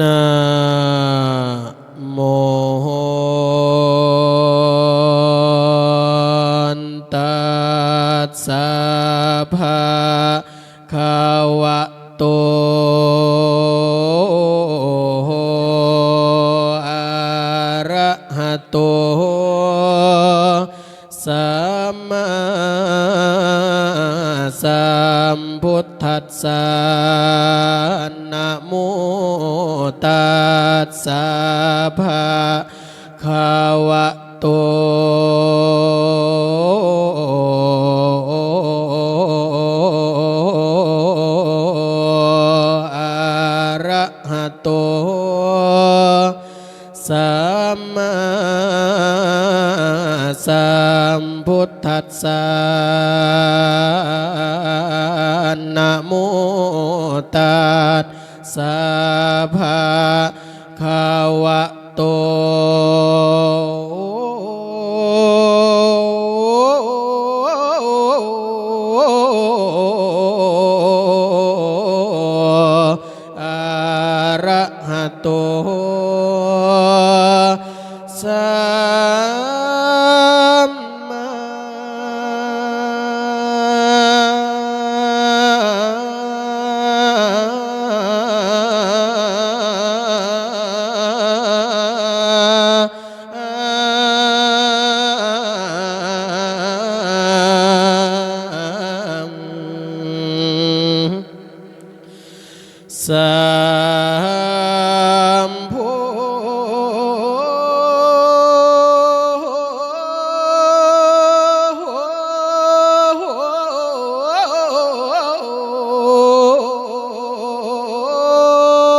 นะโมนตัสสะภะคะวะโตอะระหะโตสัมมาสัมพุทธัสสะ สสะภะคะวะโตอะระหะโตสัมมาสัมพุทธัสสะนะโมตัสสะภะ คาวะโต สัมพุ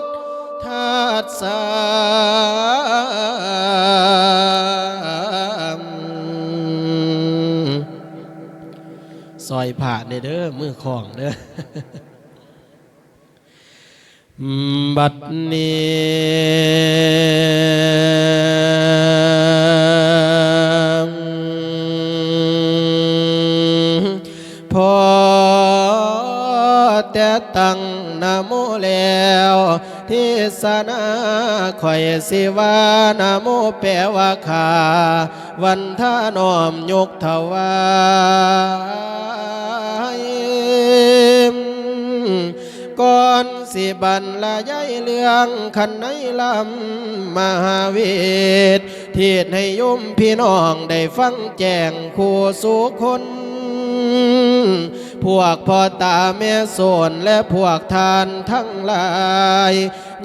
ทธัสสะซอยผ่าเด้อเด้อมือของเด้อ บัดนี้พอแต่ตั้งนโมแล้วที่สนาคอยสิวานโมแปลว่าขาวันท่านอมยกถวาย ก่อนสิบรรลายายเรื่องขันในลำมหาเวทเทศให้ยมพี่น้องได้ฟังแจ้งคู่สู่คนพวกพ่อตาแม่โสนและพวกทานทั้งหลาย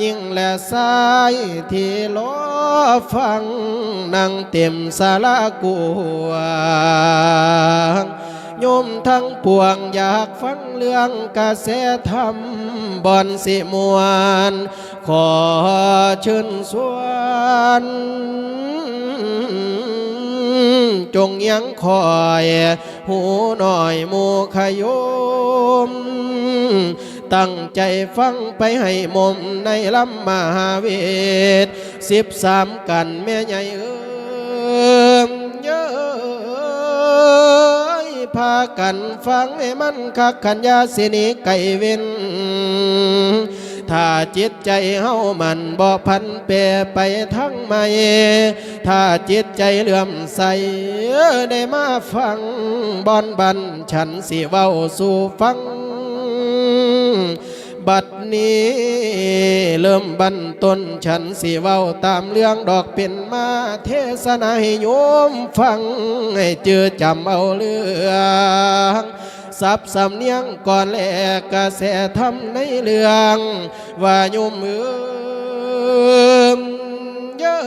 ยิ่งและสายที่ล้อฟังนั่งเต็มสาลากวง โยมทั้งปวงอยากฟังเรื่องกระแสธรรมบอนสิมวน ขอเชิญสวนจงยังคอยหูหน่อยมูขยม ตั้งใจฟังไปให้มมในลำมหาเวทสิบสามกันแม่ใหญ่เอ พากันฟังให้มันคักขันยาสินิไก่เว้นถ้าจิตใจเฮามันบ่พันเปรไปทั้งไม่ถ้าจิตใจเลื่อมใสได้มาฟังบอนบันฉันสิเว้าสู่ฟัง บัดนี้ เริ่มบันต้นฉันสิเว้าตามเรื่องดอกเป็นมาเทศนาให้โยมฟัง ให้เจอจำเอาเรื่องสับสำเนียงก่อนแลกกระแสทำในเรื่อง ว่าโยมเอืมเยอ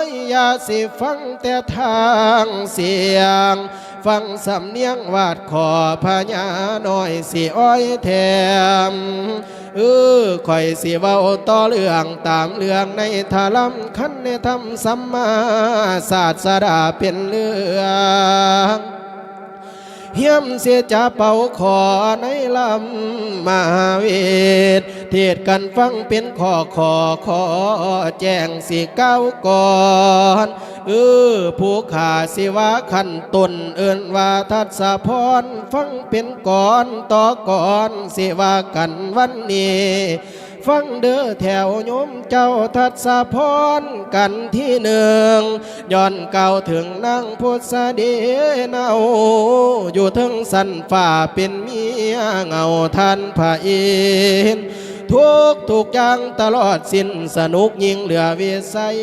ะอย่าสิฟังแต่ทางเสียง ฟังสำเนียงวาดขอพญาน้อยสิอ้อยแถมเออข่อยสิเว้าต่อเรื่องตามเรื่องในทาลัมคันในธรรมสัมมาศาสดาเป็นเรื่อง เฮียมเสียจะเป่าขอในลำมหาเวทเทศกันฟังเป็นขอขอขอแจ้งสิเก้าก่อนเออผู้ขาสิวะขันตนเอินว่าทัศพรฟังเป็นก่อนต่อก่อนสิว่ากันวันนี้ ฟังเด้อแถวโยมเจ้าทัศพรกันที่หนึ่งย้อนเก่าถึงนั่งพุทธเดเนาอยู่ถึงสันฝ่าเป็นเมียเงาท่านพระอินทุกทุกอย่างตลอดสิ้นสนุกยิ่งเหลือวิสัย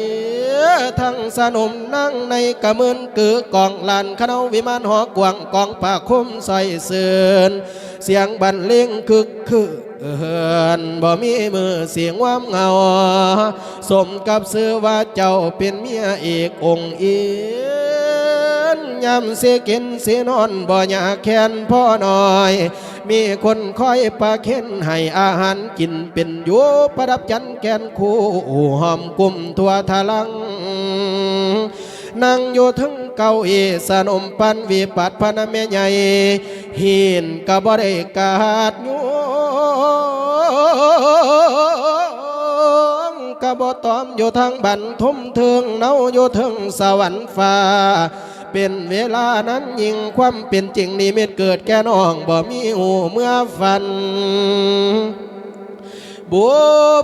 ทั้งสนุมนั่งในกระมืนกือกองลานขนาววิมานหอกวางกองป่าคุ้มใส่เสือนเสียงบรรเลงคึกคือ เอินบ่มีมือเสียงว่ามเงา สมกับซื้อว่าเจ้าเป็นเมียเอกองค์เอียนยำเสียกินเสียนอนบ่อยากแค้นพ่อหน่อย มีคนคอยปลาเข็นให้อาหารกินเป็นอยู่ประดับจันแกนคู่หอมกุ่มทั่วทะลังนั่งอยู่ถึง เก้าอีสนมปันวิปัดพนะแม่ใหญ่หินกะบ่ได้กาดโยงกะบ่ตอมอยู่ทางบันทุ่มเทิงเนาอยู่ถึงสวรรค์ฟ้าเป็นเวลานั้นยิ่งความเป็นจริงนิมิตเกิดแก่น้องบ่มีหูเมื่อฟัน บุ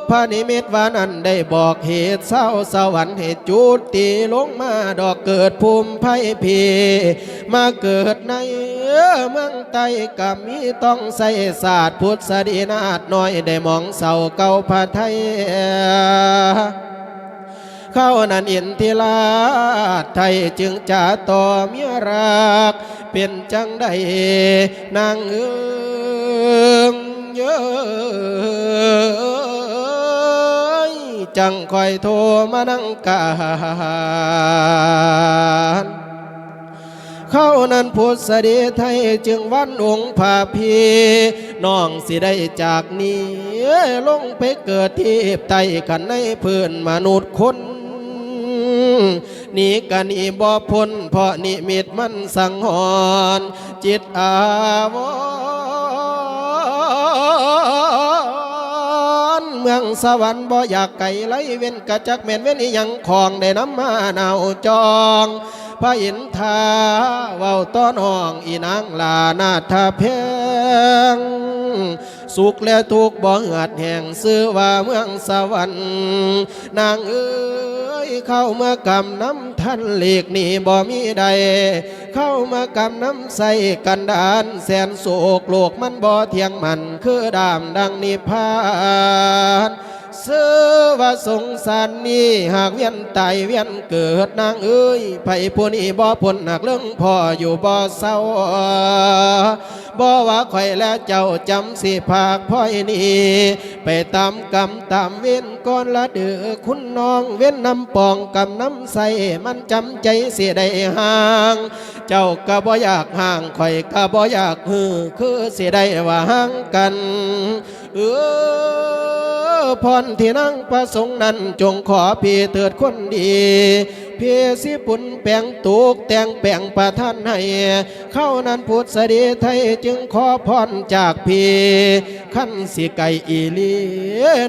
พนิมิตวานั้นได้บอกเหตุเศร้าสวรรค์เหตุจุดตีลงมาดอกเกิดภูมิภัยพีมาเกิดในเมืองไตกับมีต้องใส่ศาสตร์พุทธดีนาดน้อยได้มองเสาเก่าพาไทยเข้านั้นอินทิลาชไทยจึงจะต่อเมียรัก เป็นจังใดนางเอื้อ เย้ยจังคอยโทรมานั่งการเข้านั้นพุทธดีไทยจึงวันองค์ผาพีน้องสิได้จากนี้ลงไปเกิดที่ไตกันในพื้นมนุษย์คนนี่กันนีบ่พ้นเพราะนิมิตมันสังหรณ์จิตอาวร มืองสวรรค์บ่อยากไก่ไหลเว้นกะจักเม่นเว้นอีหยังของได้น้ำมาหนาวจองพระอินทาเว้าต้อนห้องอีนางลานาทาเพง สุขและทุกข์บ่เหือดแห่งซื้อว่าเมืองสวรรค์นางเอ้ยเข้าเมื่อกำน้ำท่านหลีกนี่บ่มีใด เข้ามากำน้ำใส่กันดานแสนโศกโลกมันบ่เที่ยงมันคือดามดังนิพพานซื้อว่าสงสารนี้หากเวียนตายเวียนเกิดนางเอ้ยไผผู้นี้บ่พ้นหนักเรื่องพ่ออยู่บ่เศร้า บ่ว่าข่อยและเจ้าจำสิภาคพ่อยนี้ไปตามกรรมตามเว้นก่อนละเดือคุณน้องเว้นน้ำปองกำน้ำใสมันจำใจเสียได้ห่าง เจ้าก็บ่อยากห่างข่อยก็บ่อยากฮือคือเสียได้ว่าห่างกันเออพรที่นั่งประสงค์นั้นจงขอพี่เถิดคนดี เพสิปุนแปงตุกแต่งแปงประท่านให้เข้านั้นพุทธดีไทยจึงขอพรจากพีขั้นสิไก่อีลี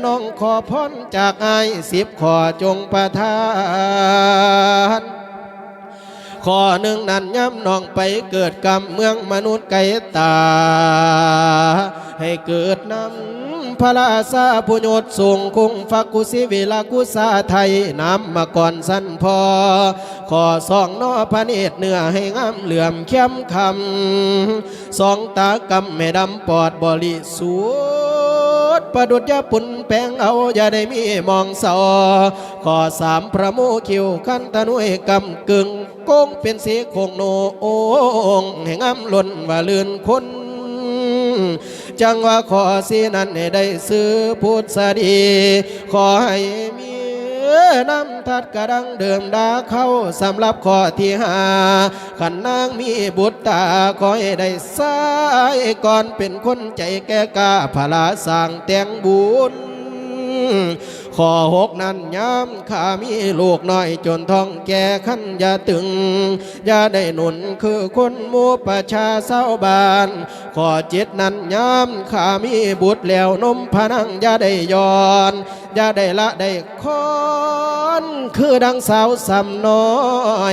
น้องขอพรจากไอายสิบขอจงประทานข้อหนึ่งนั้นย้ำน้องไปเกิดกรรมเมืองมนุษย์ไก่ตา ให้เกิดน้ำ พระราชาผู้ยศสูงคงฟักกุสิเวลากุสาไทยนำมาก่อนสั้นพอ ขอสองนอพระเนตรเนื้อให้งามเหลื่อมเข้มคำสองตากำแม่ดำปอดบริสุทธิ์ประดุจยาปุ่นแปงเอาอย่าได้มีมองเศร้าขอสามพระโมคิวขันตะนุยกำกึ่งโกงเป็นสีโคงโนโองแห่งอ้ำล้นว่าลื่นคน จังว่าขอสีนั้นให้ได้ซื้อพุทธดี ขอให้มีน้ำทัดกระดังเดิมดาเข้าสำหรับข้อที่หาขันนางมีบุตรตาขอให้ได้สายก่อนเป็นคนใจแก่กาพลาสร้างแต่งบุญ ขอหกนั้นย้ำข้ามีลูกน้อยจนท้องแก่ขันอย่าตึง อย่าได้หนุนคือคนมูประชาเศร้าบาน ขอเจ็ดนั้นย้ำข้ามีบุตรแล้วนมพนังอย่าได้ย้อนอย่าได้ละได้คอนคือดังสาวสำน้อ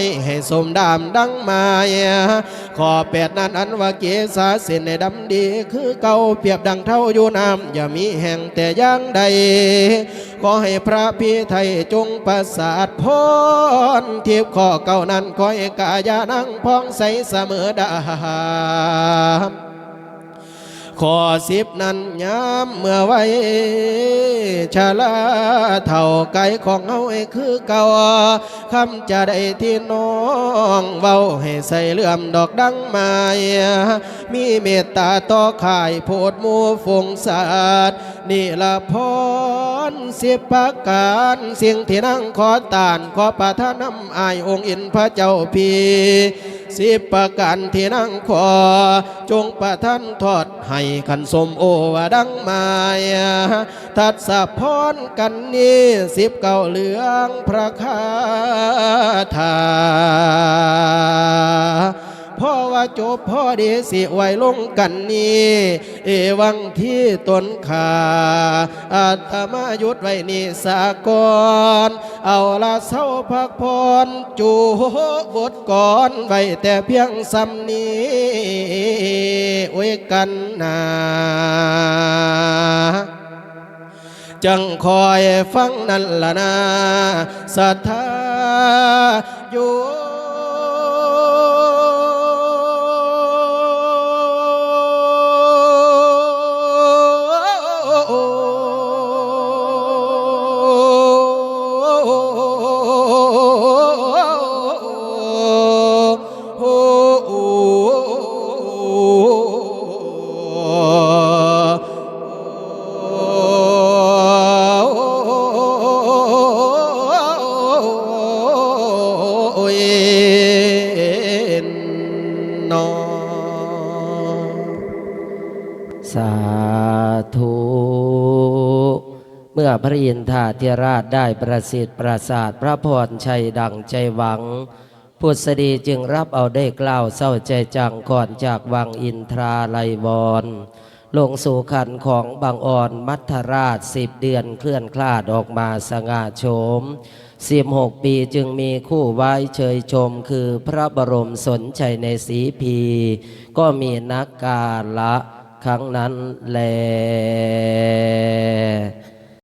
ย ให้สมดามดังมาขอแปดนั้นอันว่าเกษาเส้นในดำดี คือเก่าเปรียบดังเท่าอยู่น้ำอย่ามีแห่งแต่ยังใด ขอให้พระพี่ไทยจงประสาทพรเทียบข้อเก่านั้นขอให้กายานั่งพองใสเสมอดา ขอสิบนั้นย้ำเมื่อไว้ชาลาเท่าไก่ของเฮาให้คือเก่าคำจะได้ที่น้องเว้าให้ใส่เลื่อมดอกดังไม้มีเมตตาต่อข่ายโพดมูฟงศาสตร์นี่ละพรสิบประการสิ่งที่นั่งขอตานขอประทานน้ำอายองค์อินพระเจ้าพี สิบประการที่นั่งขอ จงประทานทอดให้ขันสมโอวดังมาทัดสะพรกันนี้สิบเก่าเหลืองพระคาถา พ่อว่าจบพ่อดีสิไว้ลงกันนี้เอวังที่ตนขาอาตมายุดไว้นี่สากอนเอาละเศร้าพักพรจูบทก่อนไว้แต่เพียงสำนี้ไว้กันนาจังคอยฟังนั่นละนาศรัทธาอยู่ พระอินทาธิราชได้ประสิทธิ์ประสาทพระพรชัยดังใจหวังพุทธดีจึงรับเอาได้กล่าวเศร้าใจจังก่อนจากวังอินทราไลวร ลงสู่ขันของบางอ่อนมัทราชสิบเดือนเคลื่อนคลาดออกมาสง่าโฉมสิบหกปีจึงมีคู่ไว้เชยชมคือพระบรมสนใจในสีพี ก็มีนักกาละครั้งนั้นแล